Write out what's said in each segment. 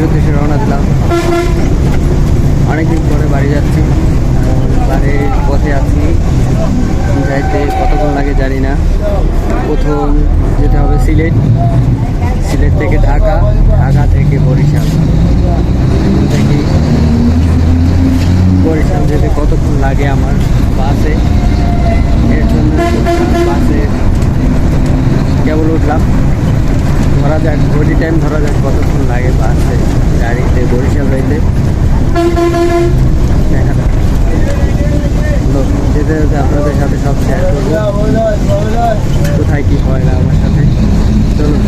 বাড়ির উদ্দেশ্যে রওনা দিলাম। অনেকদিন পরে বাড়ি যাচ্ছি। বাড়ির পথে আছি। যাইতে কতক্ষণ লাগে জানি না। প্রথম যেতে হবে সিলেট। সিলেট থেকে ঢাকা ঢাকা থেকে বরিশাল। থেকে বরিশাল যেতে কতক্ষণ লাগে আমার বাসে। এর জন্য বাসে কেবল উঠলাম। যাক ঘড়ি টাইম ধরা যাক, কতক্ষণ লাগে বাসে গাড়িতে, বরিশাল হইলে দেখা যেতে যেতে আপনাদের সাথে সব শেয়ার করব। কোথায় কি হয় না আমার সাথে। চলুন।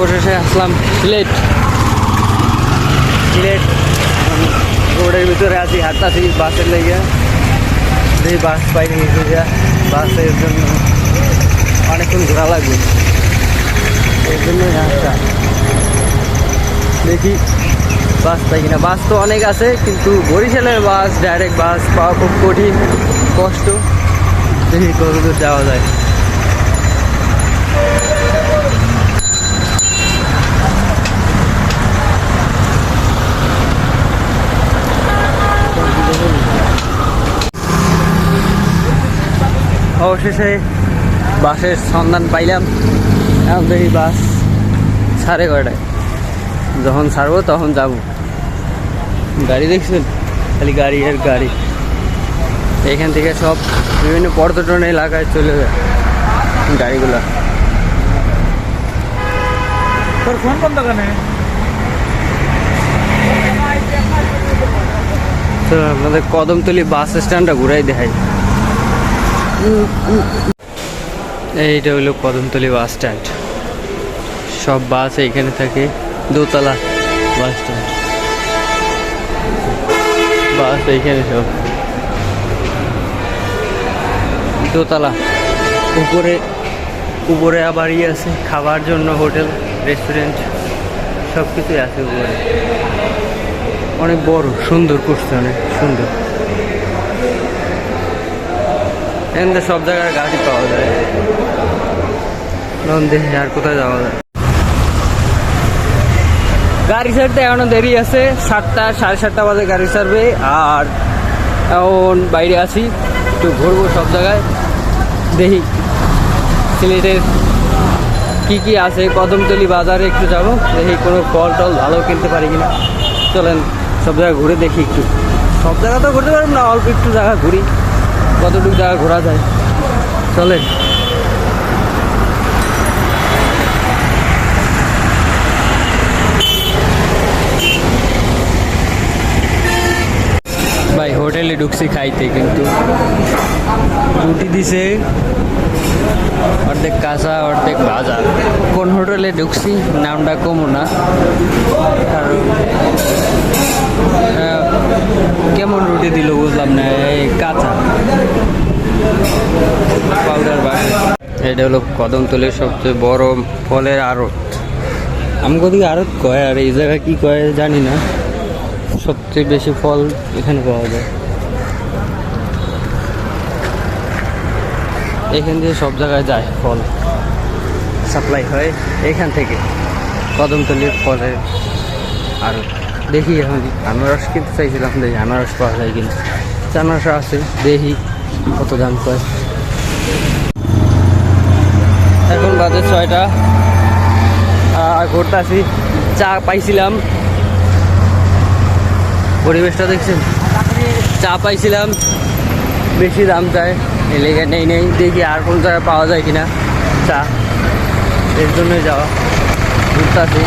অবশেষে আসলাম সিলেট সিলেট রোডের ভিতরে আছি, হাঁটতাছি বাসের লেগে। এই বাস পাইনি খুঁজা। বাসের জন্য অনেকক্ষণ ঘোরা লাগবে। এর জন্য হাঁটটা দেখি বাস পাই কিনা। বাস তো অনেক আছে, কিন্তু বরিশালের বাস ডাইরেক্ট বাস পাওয়া খুব কঠিন, কষ্ট। দেখি কতদূর যাওয়া যায়। অবশেষে বাসের সন্ধান পাইলাম। এখন দেখি বাস সাড়ে কয়টায়। যখন ছাড়বো তখন যাব। গাড়ি দেখছেন? খালি গাড়ি আর গাড়ি। এখান থেকে সব বিভিন্ন পর্যটন এলাকায় চলে যায় গাড়িগুলো। তোর ফোন বন্ধ কেন? তো আপনাদের কদমতলি বাস স্ট্যান্ডটা ঘুরাই দেখাই। এইটা হলো কদমতলি বাস স্ট্যান্ড। সব বাস এইখানে থাকে, দোতলা বাস স্ট্যান্ড। বাস এইখানে সব। দোতলা। উপরে উপরে আবার ইয়ে আছে খাবার জন্য হোটেল, রেস্টুরেন্ট সব কিছুই আছে উপরে। অনেক বড়, সুন্দর করছে, অনেক সুন্দর। এখানে সব জায়গায় গাড়ি পাওয়া যায়। দেখি আর কোথায় যাওয়া যায়? গাড়ি ছাড়তে এখনও দেরি আছে। সাতটা, সাড়ে সাতটা বাজে গাড়ি ছাড়বে। আর এখন বাইরে আছি, একটু ঘুরবো সব জায়গায়। দেখি সিলেটের কি কি আছে, কদমতলি বাজারে একটু যাব। দেখি কোনো ফল টল ভালো কিনতে পারি কিনা। চলেন সব জায়গায় ঘুরে দেখি একটু। সব জায়গা তো ঘুরতে পারব না, অল্প একটু জায়গা ঘুরি। কতটুকু জায়গা ঘোরা যায়? চলেন। ভাই, হোটেলে ঢুকছি খাইতে, কিন্তু রুটি দিছে। অর্ধেক কাঁচা, অর্ধেক ভাজা। কোন হোটেলে ঢুকছি? নামটা কমো না। কারণ কেমন রুটি দিল বুঝলাম না, এই কাঁচা। পাউডার বাটি এটা হলো কদমতলের সবচেয়ে বড় ফলের আড়ত। আমাকে ওদিকে আড়ত কয়, আর এই জায়গায় কি কয় জানি না। সবচেয়ে বেশি ফল এখানে পাওয়া যায়। এখান দিয়ে সব জায়গায় যায় ফল। সাপ্লাই হয় এখান থেকে। কদমতলির ফলের আর দেখি এখন আনারস কিনতে চাইছিলাম, দেখি আনারস পাওয়া যায় কিনা। আনারস আছে, দেখি কত দাম কয়। এখন বাজে ছয়টা। আর ঘুরতেছি, চা পাইছিলাম। পরিবেশটা দেখছেন? চা পাইছিলাম। বেশি দাম চায় এই লেগে নেই নেই, দেখি আর কোন জায়গায় পাওয়া যায় কিনা চা। এর জন্যই যাওয়া। ঘুরতে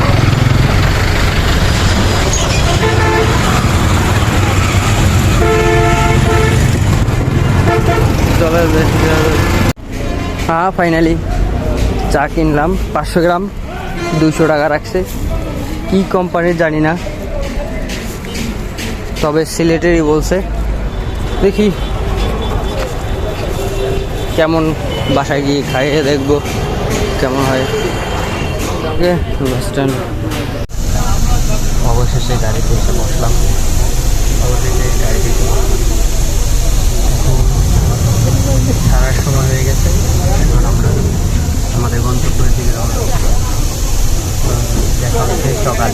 হ্যাঁ ফাইনালি চা কিনলাম, পাঁচশো গ্রাম দুশো টাকা রাখছে। কি কোম্পানির জানি না। তবে সিলেটেরই বলছে। দেখি কেমন বাসায় গিয়ে খাইয়ে দেখব, কেমন হয়। স্ট্যান্ড অবশেষে গাড়িতে এসে বসলাম। অবশেষে এসে বসলাম এখন ছাড়ার সময় হয়ে গেছে এখন আমরা আমাদের গন্তব্যের দিকে রওনা দেওয়া দেখা হচ্ছে সকাল।